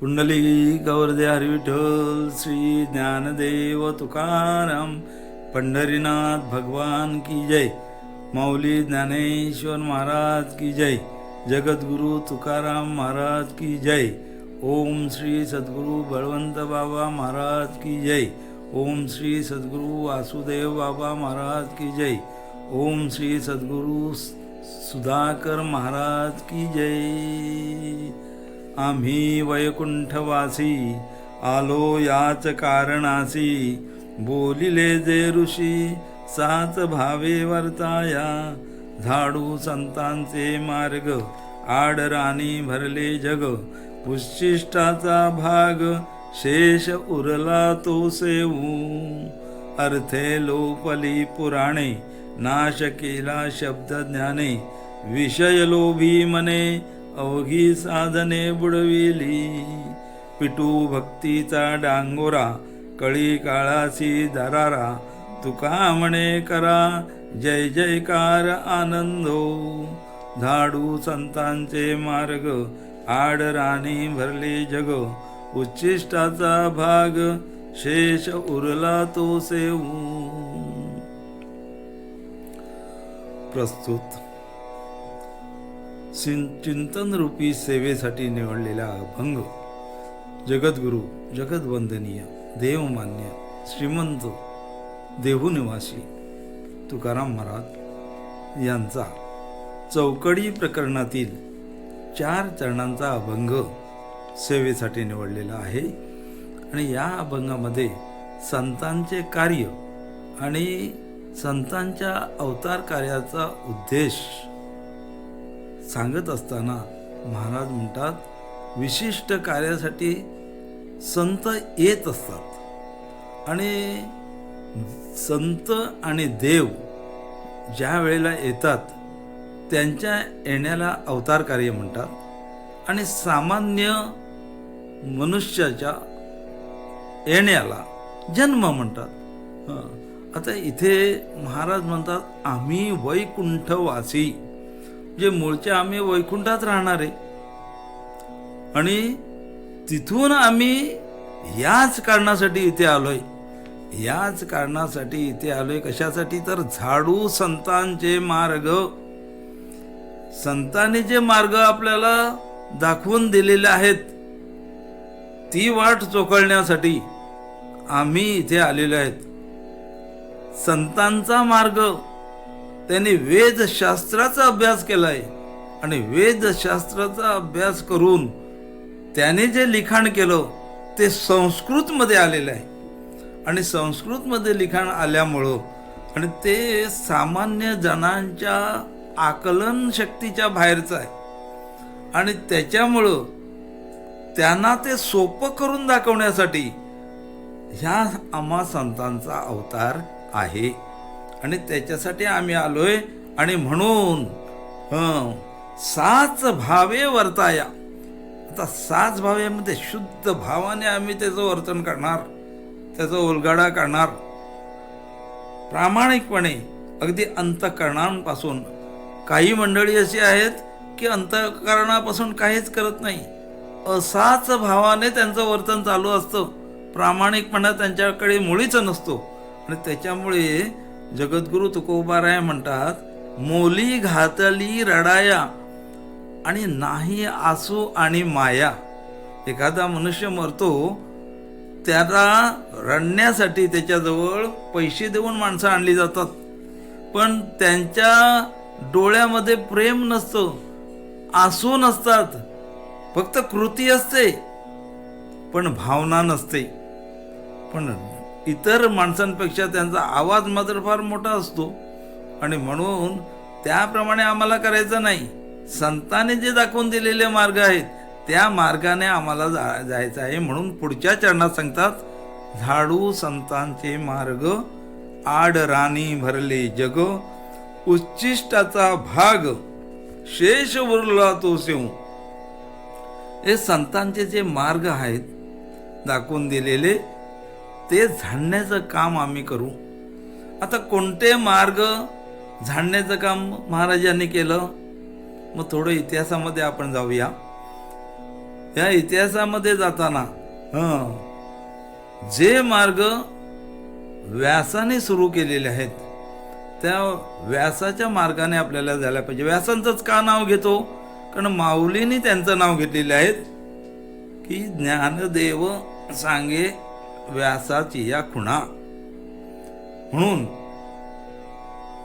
पुंडली गौरदे हरिविठ्ठल श्री ज्ञानदेव तुकाराम पंढरीनाथ भगवान की जय माऊली ज्ञानेश्वर महाराज की जय जगद्गुरु तुकाराम महाराज की जय ओम श्री सद्गुरु बळवंत बाबा महाराज की जय ओम श्री सद्गुरु वासुदेव बाबा महाराज की जय ओम श्री सद्गुरु सुधाकर महाराज की जय। आम्ही वैकुंठवासी आलो याच कारणासी. बोलिले जे ऋषी साच भावे वर्ताया. झाडू संतांचे मार्ग आडराणी भरले जग. उशिष्टाचा भाग शेष उरला तो सेवू. अर्थे लोपली पुराणे नाश केला शब्द ज्ञाने विषय लोभी मने अवघी साधने बुडविली. पिटू भक्तीचा डांगोरा कळी काळाची दरारा. तुका म्हणे करा जय जयकार आनंदो. झाडू संतांचे मार्ग आड राणी भरले जग. उच्चिष्टाचा भाग शेष उरला तो सेवू. प्रस्तुत. चिं- चिंतन रूपी सेवेसाठी निवडलेला अभंग जगद्गुरु जगदवंदनीय देवमान्य श्रीमंत देहूनिवासी तुकाराम महाराज यांचा चौकडी प्रकरणातील चार चरणांचा अभंग सेवेसाठी निवडलेला आहे. आणि या अभंगामध्ये संतांचे कार्य आणि संतांच्या अवतार कार्याचा उद्देश सांगत असताना महाराज म्हणतात विशिष्ट कार्यासाठी संत येत असतात. आणि संत आणि देव ज्या वेळेला येतात त्यांच्या येण्याला अवतार कार्य म्हणतात. आणि सामान्य मनुष्याच्या येण्याला जन्म म्हणतात. आता इथे महाराज म्हणतात आम्ही वैकुंठवासी. जे मूळचे आम्ही वैकुंठात राहणार आहे. आणि तिथून आम्ही याच कारणासाठी इथे आलोय. याच कारणासाठी इथे आलोय. कशासाठी? तर झाडू संतांचे मार्ग. संतांनी जे मार्ग आपल्याला दाखवून दिलेले आहेत ती वाट चोखळण्यासाठी आम्ही इथे आलेलो आहेत. संतांचा मार्ग त्यांनी वेदशास्त्राचा अभ्यास केलाय. आणि वेदशास्त्राचा अभ्यास करून त्याने जे लिखाण केलं ते संस्कृतमध्ये आलेलं आहे. आणि संस्कृतमध्ये लिखाण आल्यामुळं आणि ते सामान्य जणांच्या आकलन शक्तीच्या बाहेरचं आहे. आणि त्याच्यामुळं त्यांना ते सोपं करून दाखवण्यासाठी ह्या आम्हा संतांचा अवतार आहे. आणि त्याच्यासाठी आम्ही आलोय. आणि म्हणून साच भावे वर्ताया. आता साच भावेमध्ये शुद्ध भावाने आम्ही त्याचं वर्तन करणार त्याचा उलगाडा करणार. प्रामाणिकपणे अगदी अंतकरणांपासून. काही मंडळी अशी आहेत की अंतकरणापासून काहीच करत नाही. असाच भावाने त्यांचं वर्तन चालू असतं. प्रामाणिकपणा त्यांच्याकडे मुळीच नसतो. आणि त्याच्यामुळे जगद्गुरु तुकोबाराय म्हणतात मोली घातली रडाया आणि नाही आसू आणि माया. एखादा मनुष्य मरतो त्याला रडण्यासाठी त्याच्याजवळ पैसे देऊन माणसं आणली जातात. पण त्यांच्या डोळ्यामध्ये प्रेम नसतं आसू नसतात फक्त कृती असते पण भावना नसते. पण इतर माणसांपेक्षा त्यांचा आवाज मात्र फार मोठा असतो. आणि म्हणून त्याप्रमाणे आम्हाला करायचं नाही. संतांनी जे दाखवून दिलेले मार्ग आहेत त्या मार्गाने आम्हाला जा जायचं आहे. म्हणून पुढच्या चरणात सांगतात झाडू संतांचे मार्ग आड राणी भरले जग उच्चिष्टाचा भाग शेष उरला तो सेव हे संतांचे जे मार्ग आहेत दाखवून दिलेले ते झाडण्याचं काम आम्ही करू. आता कोणते मार्ग झाडण्याचं काम महाराजांनी केलं? मग थोडं इतिहासामध्ये आपण जाऊया. या इतिहासामध्ये जाताना हं, जे मार्ग व्यासाने सुरू केलेले आहेत त्या व्यासाच्या मार्गाने आपल्याला जायला पाहिजे. व्यासांचंच का नाव घेतो? कारण माऊलीने त्यांचं नाव घेतलेले आहेत की ज्ञानदेव सांगे व्यासाची या खुणा. म्हणून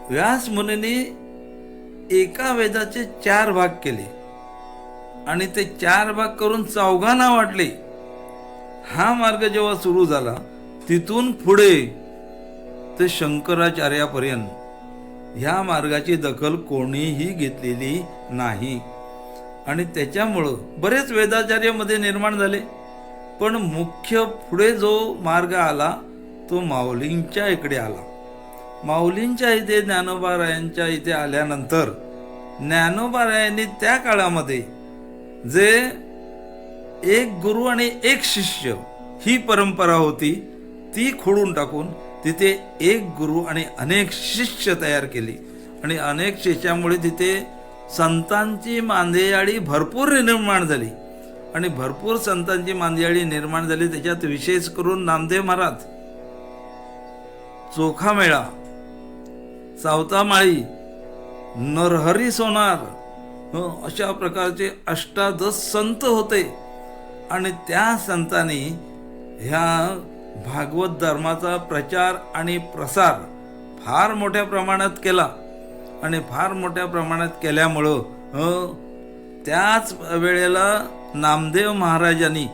व्यास मुनींनी एका वेदाचे चार भाग केले. आणि ते चार भाग करून चौघांना वाटले. हा मार्ग जेव्हा सुरू झाला तिथून पुढे ते शंकराचार्यापर्यंत. ह्या मार्गाची दखल कोणीही घेतलेली नाही. आणि त्याच्यामुळं बरेच वेदाचार्यामध्ये निर्माण झाले. पण मुख्य पुढे जो मार्ग आला तो माऊलींच्या इकडे आला. माऊलींच्या इथे ज्ञानोबारायांच्या इथे आल्यानंतर ज्ञानोबारायांनी त्या काळामध्ये जे एक गुरु आणि एक शिष्य ही परंपरा होती ती खोडून टाकून तिथे एक गुरु आणि अनेक शिष्य तयार केली. आणि अनेक शिष्यामुळे तिथे संतांची मांदेयाळी भरपूर निर्माण झाली. आणि भरपूर संतांची मांदेयाळी निर्माण झाली. त्याच्यात विशेष करून नामदेव महाराज चोखा मेळा सावतामाळी नरहरी सोनार अशा प्रकारचे अष्टादश संत होते. आणि त्या संतांनी ह्या भागवत धर्माचा प्रचार आणि प्रसार फार मोठ्या प्रमाणात केला. आणि फार मोठ्या प्रमाणात केल्यामुळं त्याच वेळेला नामदेव महाराजांनी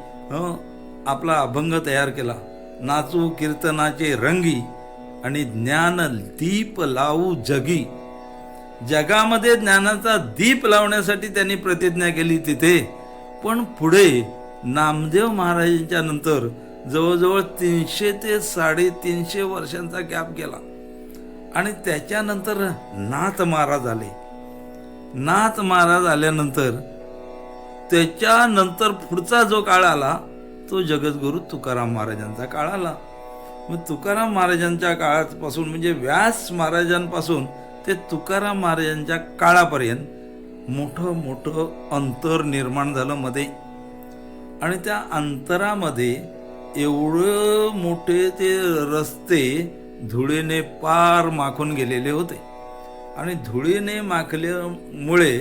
आपला अभंग तयार केला. नाचू कीर्तनाचे रंगी आणि ज्ञान दीप लावू जगी. जगामध्ये ज्ञानाचा दीप लावण्यासाठी त्यांनी प्रतिज्ञा केली तिथे. पण पुढे नामदेव महाराजांच्या नंतर जवळजवळ तीनशे ते साडेतीनशे वर्षांचा गॅप गेला. आणि त्याच्यानंतर नाथ महाराज आले. नाथ महाराज आल्यानंतर त्याच्यानंतर पुढचा जो काळ आला तो जगद्गुरु तुकाराम महाराजांचा काळ आला. मग तुकाराम महाराजांच्या काळापासून म्हणजे व्यास महाराजांपासून ते तुकाराम महाराजांच्या काळापर्यंत मोठं मोठं अंतर निर्माण झालं मध्ये. आणि त्या अंतरामध्ये एवढं मोठे ते रस्ते धुळेने पार माखून गेलेले होते. आणि धुळेने माखल्यामुळे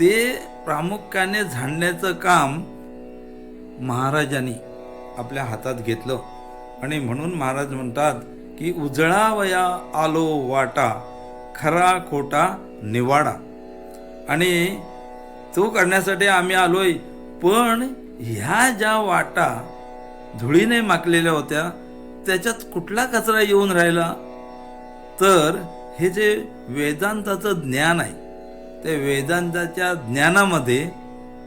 ते प्रामुख्याने झाडण्याचं काम महाराजांनी आपल्या हातात घेतलं. आणि म्हणून महाराज म्हणतात की उजळावया आलो वाटा खरा खोटा निवाडा. आणि तो करण्यासाठी आम्ही आलोय. पण ह्या ज्या वाटा धुळीने माकलेल्या होत्या त्याच्यात कुठला कचरा येऊन राहिला? तर हे जे वेदांताचं ज्ञान आहे त्या वेदांताच्या ज्ञानामध्ये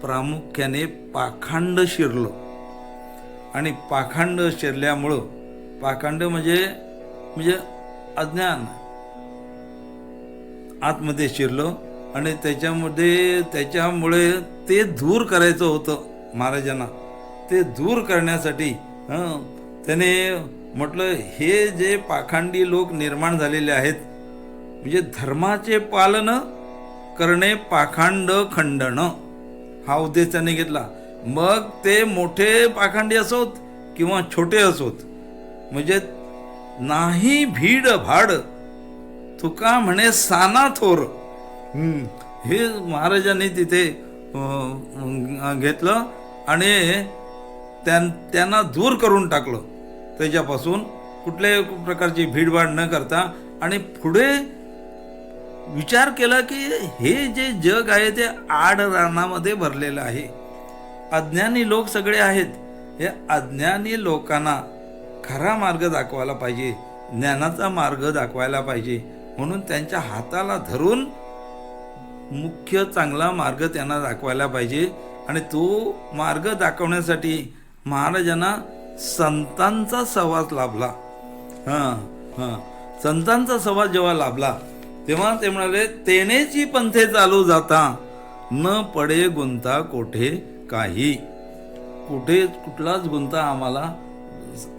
प्रामुख्याने पाखांड शिरलं. आणि पाखांड शिरल्यामुळं पाखांड म्हणजे म्हणजे अज्ञान. आतमध्ये शिरलो आणि त्याच्यामध्ये त्याच्यामुळे ते दूर करायचं होतं महाराजांना. ते दूर करण्यासाठी त्याने म्हटलं हे जे पाखांडी लोक निर्माण झालेले आहेत म्हणजे धर्माचे पालन करणे पाखांड खंडन. हा उद्देश त्याने घेतला. मग ते मोठे पाखांडी असोत किंवा छोटे असोत. म्हणजे नाही भीड भाड. तुका म्हणे साना थोर. हे महाराजांनी तिथे घेतलं आणि त्यां त्यांना दूर करून टाकलं. त्याच्यापासून कुठल्याही प्रकारची भीडभाड न करता आणि पुढे विचार केला की हे जे जग आहे ते आड रानामध्ये भरलेलं आहे. अज्ञानी लोक सगळे आहेत. हे अज्ञानी लोकांना खरा मार्ग दाखवायला पाहिजे. ज्ञानाचा मार्ग दाखवायला पाहिजे. म्हणून त्यांच्या हाताला धरून मुख्य चांगला मार्ग त्यांना दाखवायला पाहिजे. आणि तो मार्ग दाखवण्यासाठी महाराजांना संतांचा सहवास लाभला. हां हां. संतांचा सहवास जेव्हा लाभला तेव्हा ते म्हणाले तेनेची पंथे चालू जाता न पडे गुंता कोठे काही. कुठे कुठलाच गुंता आम्हाला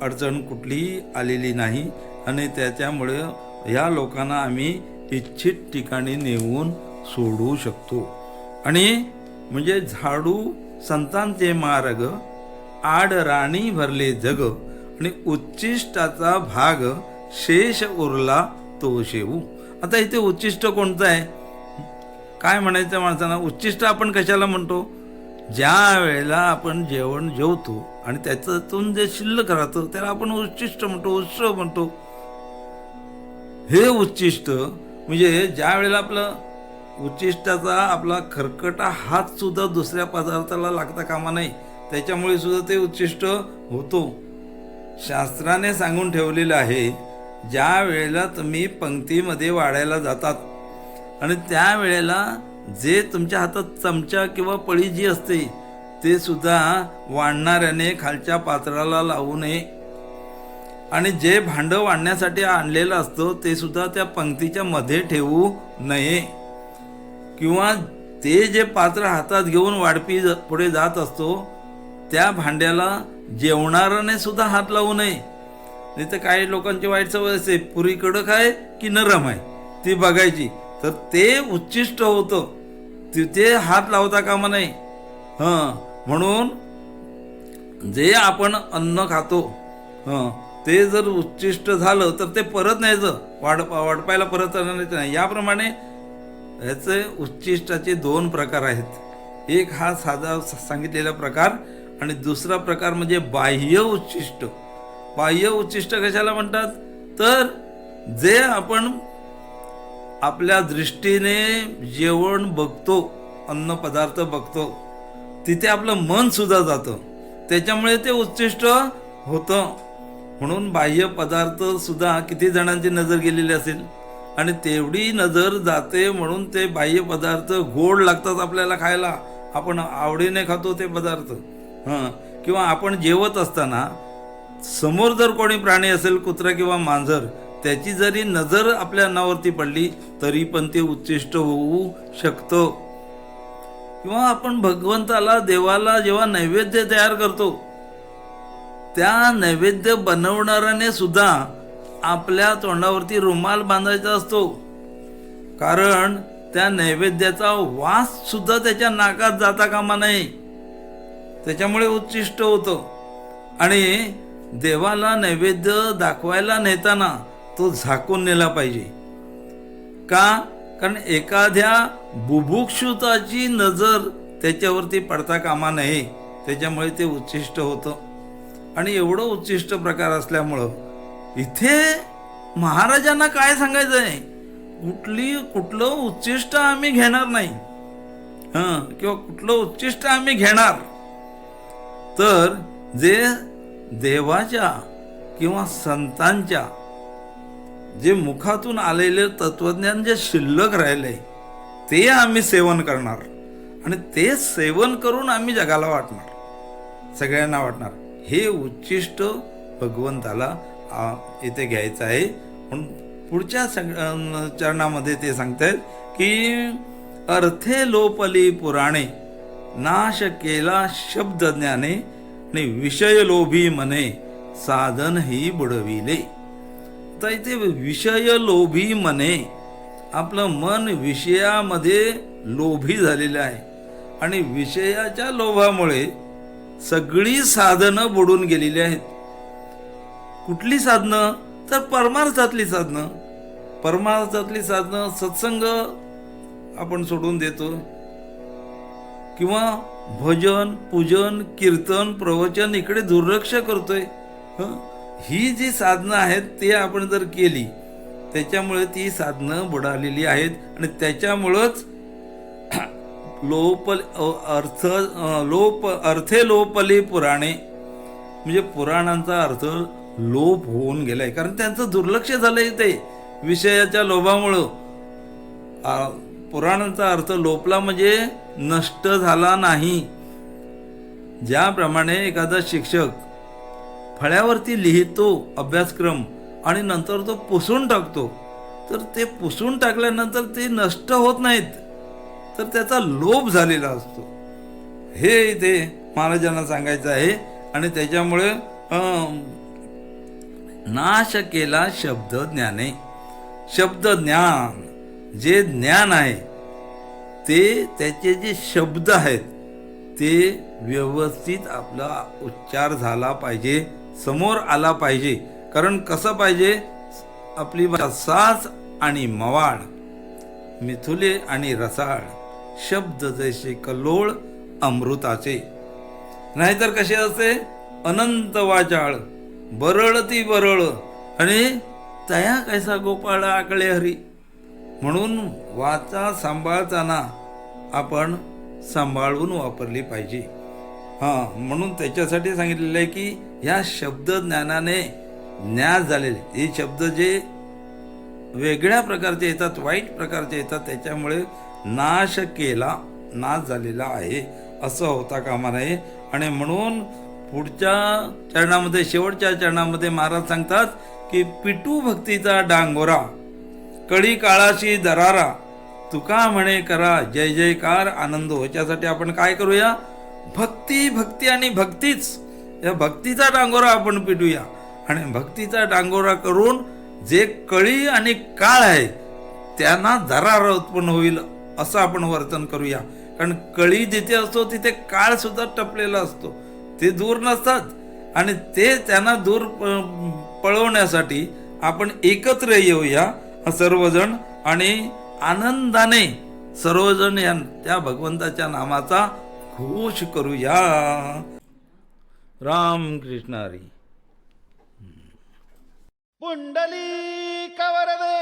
अडचण कुठलीही आलेली नाही. आणि त्याच्यामुळे ह्या लोकांना आम्ही इच्छित ठिकाणी नेऊन सोडू शकतो. आणि म्हणजे झाडू संतांचे मार्ग आड राणी भरले जग आणि उच्चिष्टाचा भाग शेष उरला तो शेवू. आता इथे उच्चिष्ट कोणतं आहे? काय म्हणायचं माणसांना उच्चिष्ट आपण कशाला म्हणतो? ज्या वेळेला आपण जेवण जेवतो आणि त्याच्यातून जे शिल्लक राहतं त्याला आपण उच्चिष्ट म्हणतो उत्सव म्हणतो. हे उच्चिष्ट म्हणजे ज्या वेळेला आपलं उच्चिष्टाचा आपला खरकटा हात सुद्धा दुसऱ्या पदार्थाला लागता कामा नाही त्याच्यामुळे सुद्धा ते उच्चिष्ट होतो. शास्त्राने सांगून ठेवलेलं आहे ज्या वेळेला तुम्ही पंक्तीमध्ये वाढायला जातात आणि त्या वेळेला जे तुमच्या हातात चमचा किंवा पळी जी असते ते सुद्धा वाढणाऱ्याने खालच्या पात्राला लावू नये. आणि जे भांडं वाढण्यासाठी आणलेलं असतं ते सुद्धा त्या पंक्तीच्या मध्ये ठेवू नये. किंवा ते जे पात्र हातात घेऊन वाढपी ज- पुढे जात असतो त्या भांड्याला जेवणाराने सुद्धा हात लावू नये. नाही तर काही लोकांची वाईट सवय असते. पुरी कडक आहे की नरम आहे. ती बघायची. तर ते उच्चिष्ट होतं. तिथे हात लावता कामा नाही. हां. म्हणून जे आपण अन्न खातो हं, ते जर उच्चिष्ट झालं तर ते परत न्यायचं. वाढ वाढपायला परत आणायचं नाही. याप्रमाणे ह्याचे उच्चिष्टाचे दोन प्रकार आहेत. एक हा साधा सांगितलेला प्रकार आणि दुसरा प्रकार म्हणजे बाह्य उच्चिष्ट. बाह्य उच्चिष्ट कशाला म्हणतात? तर जे आपण आपल्या दृष्टीने जेवण बघतो अन्न पदार्थ बघतो तिथे आपलं मन सुद्धा जातं. त्याच्यामुळे ते उच्चिष्ट होतं. म्हणून बाह्य पदार्थ सुद्धा किती जणांची नजर गेलेली असेल? आणि तेवढी नजर जाते म्हणून ते बाह्य पदार्थ गोड लागतात आपल्याला खायला. आपण आवडीने खातो ते पदार्थ. हां. किंवा आपण जेवत असताना समोर जर कोणी प्राणी असेल कुत्रा किंवा मांजर त्याची जरी नजर आपल्या अन्नावरती पडली तरी पण ते उच्चिष्ट होऊ शकतं. किंवा आपण भगवंताला देवाला जेव्हा नैवेद्य तयार करतो त्या नैवेद्य बनवणाऱ्याने सुद्धा आपल्या तोंडावरती रुमाल बांधायचा असतो. कारण त्या नैवेद्याचा वास सुद्धा त्याच्या नाकात जाता कामा नाही त्याच्यामुळे उच्चिष्ट होतं. आणि देवाला नैवेद्य दाखवायला नेताना तो झाकून नेला पाहिजे. का? कारण एखाद्या बुभुक्षुताची नजर त्याच्यावरती पडता कामा नये. त्याच्यामुळे ते उच्चिष्ट होतं. आणि एवढं उच्चिष्ट प्रकार असल्यामुळं इथे महाराजांना काय सांगायचं आहे कुठली कुठलं उच्चिष्ट आम्ही घेणार नाही. हां किंवा कुठलं उच्चिष्ट आम्ही घेणार. तर जे देवाच्या किंवा संतांच्या जे मुखातून आलेले तत्वज्ञान जे शिल्लक राहिले ते आम्ही सेवन करणार आणि ते सेवन करून आम्ही जगाला वाटणार. सगळ्यांना वाटणार. हे उच्चिष्ट भगवंताला इथे घ्यायचं आहे. म्हणून पुढच्या सग चरणामध्ये ते सांगतायत की अर्थे लोपली पुराणे नाश केला शब्दज्ञाने आणि विषय लोभी मने साधन ही बुडविले. तर इथे विषय लोभी मने आपलं मन विषयामध्ये लोभी झालेलं आहे. आणि विषयाच्या लोभामुळे सगळी साधनं बुडून गेलेली आहेत. कुठली साधनं? तर परमार्थातली साधनं. परमार्थातली साधनं सत्संग आपण सोडून देतो. किंवा भजन पूजन कीर्तन प्रवचन इकडे दुर्लक्ष करतोय. हं? ही जी साधनं आहेत ते आपण जर केली त्याच्यामुळे ती साधनं बुडालेली आहेत आणि त्याच्यामुळंच लोप अर्थ लोप अर्थे लोपली पुराणे. म्हणजे पुराणांचा अर्थ लोप होऊन गेलाय. कारण त्यांचं दुर्लक्ष झालंय ते विषयाच्या लोभामुळं. पुराणाचा अर्थ लोपला म्हणजे नष्ट झाला नाही. ज्याप्रमाणे एखादा शिक्षक फळ्यावरती लिहितो अभ्यासक्रम आणि नंतर तो पुसून टाकतो तर ते पुसून टाकल्यानंतर ते नष्ट होत नाहीत तर त्याचा लोभ झालेला असतो. हे इथे महाराजांना सांगायचं आहे आणि त्याच्यामुळे नाश केला शब्द ज्ञाने. शब्द ज्ञान. जे ज्ञान आहे ते त्याचे जे शब्द आहेत ते व्यवस्थित आपला उच्चार झाला पाहिजे समोर आला पाहिजे. कारण कसं पाहिजे? आपली सास आणि मवाळ मिथुले आणि रसाळ शब्द जैसे कल्लोळ अमृताचे. नाहीतर कसे असते? अनंत वाचाळ बरळ ती बरळ आणि तया कैसा गोपाळ आकळे हरी. म्हणून वाचा सांभाळताना आपण सांभाळून वापरली पाहिजे. हां म्हणून त्याच्यासाठी सांगितलेलं आहे की ह्या शब्द ज्ञानाने झालेले. हे शब्द जे वेगळ्या प्रकारचे येतात वाईट प्रकारचे येतात त्याच्यामुळे नाश केला नाश झालेला आहे. असं होता कामा नये. आणि म्हणून पुढच्या चरणामध्ये शेवटच्या चरणामध्ये महाराज सांगतात की पिटू भक्तीचा डांगोरा. कळी काळाशी दरारा. तुका म्हणे करा जय जयकार आनंद ह्याच्यासाठी आपण काय करूया? भक्ती भक्ती आणि भक्तीच. या भक्तीचा डांगोरा आपण पिटूया. आणि भक्तीचा डांगोरा करून जे कळी आणि काळ आहे त्यांना दरारा उत्पन्न होईल असं आपण वर्तन करूया. कारण कळी जिथे असतो तिथे काळ सुद्धा टपलेला असतो. ते दूर नसतात. आणि ते त्यांना दूर प- पळवण्यासाठी आपण एकत्र येऊया. सर्वजण आणि आनंदाने सर्वजण या त्या भगवंताच्या नामाचा घोष करूया. राम कृष्णारी पुंडली कवरदे